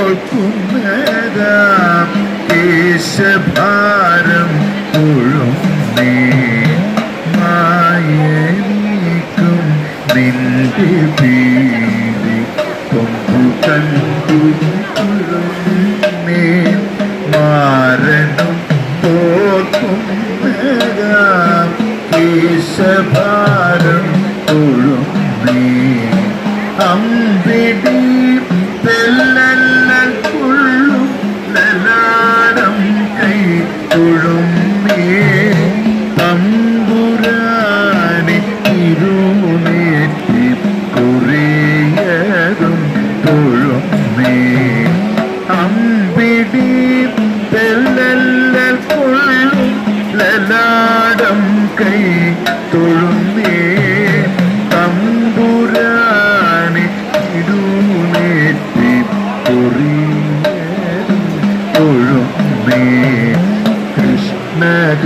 തോൽക്കുന്നതാം കേശഭാരം ഒഴുന്നേ മായനീക്കും നിന്റെ ഭീതി കൊമ്പു കണ്ടു തുളുന്നേ മാറനും തോൽക്കുന്നതാം. കേശഭാരം ഒഴുന്നേ അമ്പിടി وسلم كل